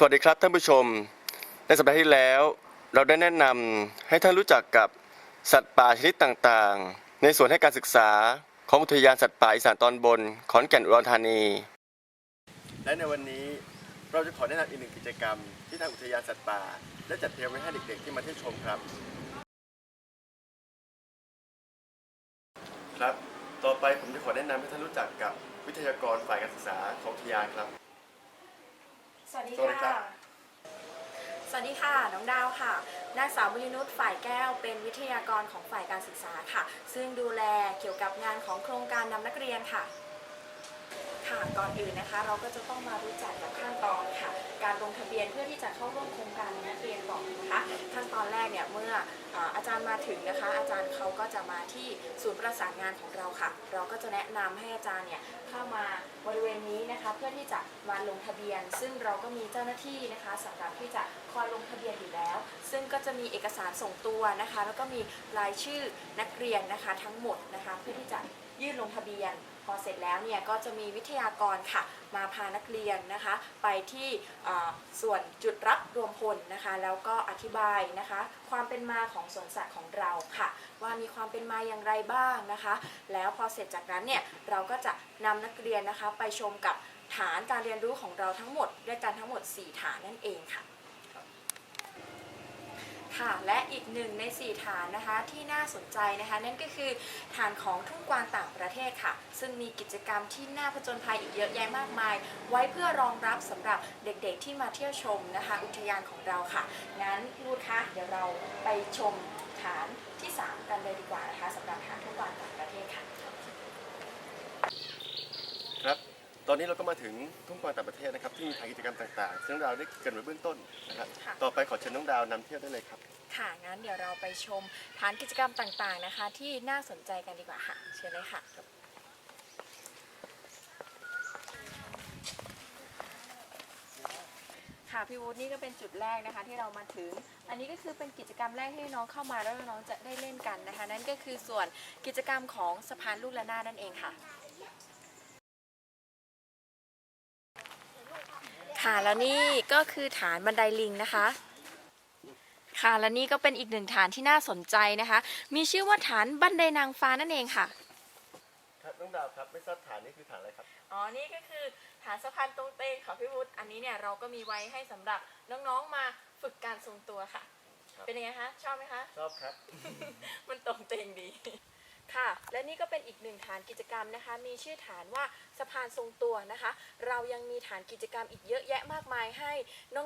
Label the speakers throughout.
Speaker 1: สวัสดีครับท่านผู้ชม ในสัปดาห์ที่แล้ว เราได้แนะนำให้ท่านรู้จักกับสัตว์ป่าชนิดต่างๆ ในส่วนให้การศึกษาของอุทยานสัตว์ป่าอีสานตอนบน ขอนแก่นอุดรธานี และในวันนี้เราจะขอแนะนำอีกหนึ่งกิจกรรม ที่ทางอุทยานสัตว์ป่าได้จัดเตรียมไว้ให้เด็กๆที่มาเที่ยวชมครับ ครับ ต่อไปผมจะขอแนะนำให้ท่านรู้จักกับวิทยากรฝ่ายการศึกษาของอุทยานครับ
Speaker 2: สวัสดี
Speaker 1: สวัสดีครั
Speaker 2: ค่ะ
Speaker 1: บ
Speaker 2: สวัสดีค่ะ น้องดาวค่ะ นางสาวบุญนุชฝ่ายแก้วเป็นวิทยากรของฝ่ายการศึกษาค่ะ ซึ่งดูแลเกี่ยวกับงานของโครงการนำนักเรียนค่ะ ค่ะก่อนอื่นนะคะ เราก็จะต้องมารู้จักกับขั้นตอนค่ะ การลงทะเบียนเพื่อที่จะเข้าร่วมโครงการนักเรียนก่อนนะคะขั้นตอนแรกเนี่ยเมื่ออาอาจารย์มาถึงนะคะ อาจารย์เขาก็จะมาที่ศูนย์ประสานงานของเราค่ะ เราก็จะแนะนำให้อาจารย์เนี่ยเข้ามาบริเวณนี้นะคะ เพื่อที่จะมาลงทะเบียน ซึ่งเราก็มีเจ้าหน้าที่นะคะสำหรับที่จะคอยลงทะเบียนอยู่แล้ว ซึ่งก็จะมีเอกสารส่งตัวนะคะ แล้วก็มีรายชื่อนักเรียนนะคะ ทั้งหมดนะคะ เพื่อที่จะ ยื่นลงทะเบียน พอเสร็จแล้วเนี่ยก็จะมีวิทยากรค่ะ มาพานักเรียนนะคะ ไปที่ส่วนจุดรับรวมพลนะคะ แล้วก็อธิบายนะคะ ความเป็นมาของสวนสัตว์ของเราค่ะ ว่ามีความเป็นมาอย่างไรบ้างนะคะ แล้วพอเสร็จจากนั้นเนี่ยเราก็จะนำนักเรียนนะคะไปชมกับฐานการเรียนรู้ของเราทั้งหมดด้วยกันทั้งหมด 4 ฐานนั่นเองค่ะ ค่ะและอีกหนึ่งใน 4 ฐานนะคะที่น่าสนใจนะคะ นั่นก็คือฐานของทุ่งกวางต่างประเทศค่ะ ซึ่งมีกิจกรรมที่น่าผจญภัยอีกเยอะแยะมากมาย ไว้เพื่อรองรับสำหรับเด็กๆที่มาเที่ยวชมนะคะ อุทยานของเราค่ะ งั้นลูกคะเดี๋ยวเราไปชมฐานที่ 3 กันเลยดีกว่านะคะสำหรับฐานทุ่งกวางต่างประเทศค่ะ
Speaker 1: ครับ ตอนนี้เราก็มาถึงทุ่งกวางต่างประเทศนะครับที่มีทางกิจกรรมต่างๆ ซึ่งเราได้เกรินไว้เบื้องต้นนะครับ
Speaker 2: ค่ะ
Speaker 1: ต่อไปขอเชิญน้องดาวนำเที่ยวได้เลยครับ
Speaker 2: ค่ะ งั้นเดี๋ยวเราไปชมฐานกิจกรรมต่างๆนะคะ ที่น่าสนใจกันดีกว่าค่ะ เชิญเลยค่ะ ค่ะพี่วุฒินี่ก็เป็นจุดแรกนะคะที่เรามาถึง อันนี้ก็คือเป็นกิจกรรมแรกที่น้องเข้ามาแล้วน้องจะได้เล่นกันนะคะ นั่นก็คือส่วนกิจกรรมของสะพานลูกระนาดนั่นเองค่ะ ค่ะแล้วนี่ก็คือฐานบันไดลิงนะคะ ค่ะและนี่ก็เป็นอีกหนึ่งฐานที่น่าสนใจนะคะ มีชื่อว่าฐานบันไดนางฟ้านั่นเองค่ะ
Speaker 1: ครับน้องดาวครับไม่ทราบฐานนี้คือฐานอะไรครับ
Speaker 2: อ๋อ นี่ก็คือฐานสะพานตรงเตงค่ะพี่วุฒิอันนี้เนี่ยเราก็มีไว้ให้สำหรับน้องๆมาฝึกการทรงตัวค่ะ
Speaker 1: ครับ
Speaker 2: เป็นยังไงคะ ชอบไหมคะ
Speaker 1: ชอบครับ
Speaker 2: มันตรงเตงดี ค่ะ และนี่ก็เป็นอีกหนึ่งฐานกิจกรรมนะคะ มีชื่อฐานว่าสะพานทรงตัวนะคะ เรายังมีฐานกิจกรรมอีกเยอะแยะมากมายให้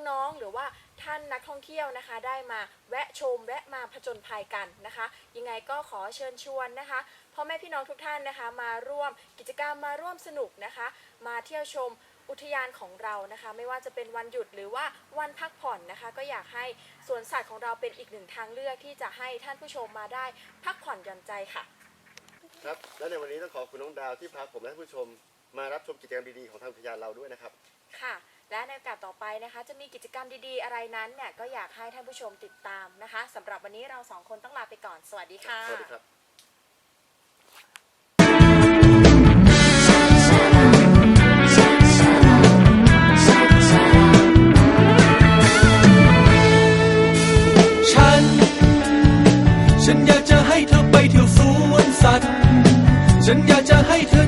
Speaker 2: น้องๆ หรือว่าท่านนักท่องเที่ยวนะคะ ได้มาแวะชมแวะมาผจญภัยกันนะคะ ยังไงก็ขอเชิญชวนนะคะพ่อแม่พี่น้องทุกท่านนะคะ มาร่วมกิจกรรมมาร่วมสนุกนะคะ มาเที่ยวชมอุทยานของเรานะคะ ไม่ว่าจะเป็นวันหยุดหรือว่าวันพักผ่อนนะคะ ก็อยากให้สวนสัตว์ของเราเป็นอีกหนึ่งทางเลือกที่จะให้ท่านผู้ชมมาได้พักผ่อนหย่อนใจค่ะ
Speaker 1: ครับ และในวันนี้ต้องขอบคุณน้องดาวที่พาผมและท่านผู้ชม มารับชมกิจกรรมดีๆของทางอุทยานเราด้วยนะครับ
Speaker 2: ค่ะ และในโอกาสต่อไปนะคะ จะมีกิจกรรมดีๆ อะไรนั้นเนี่ยก็อยากให้ท่านผู้ชมติดตามนะคะสำหรับวันนี้เราสองคนต้องลาไปก่อน สวัสดีค่ะ
Speaker 1: สวัสดีครับ
Speaker 3: ฉัน ฉันอยากจะให้เธอไปเที่ยวสวนสัตว์ ฉันอยากจะให้เธอ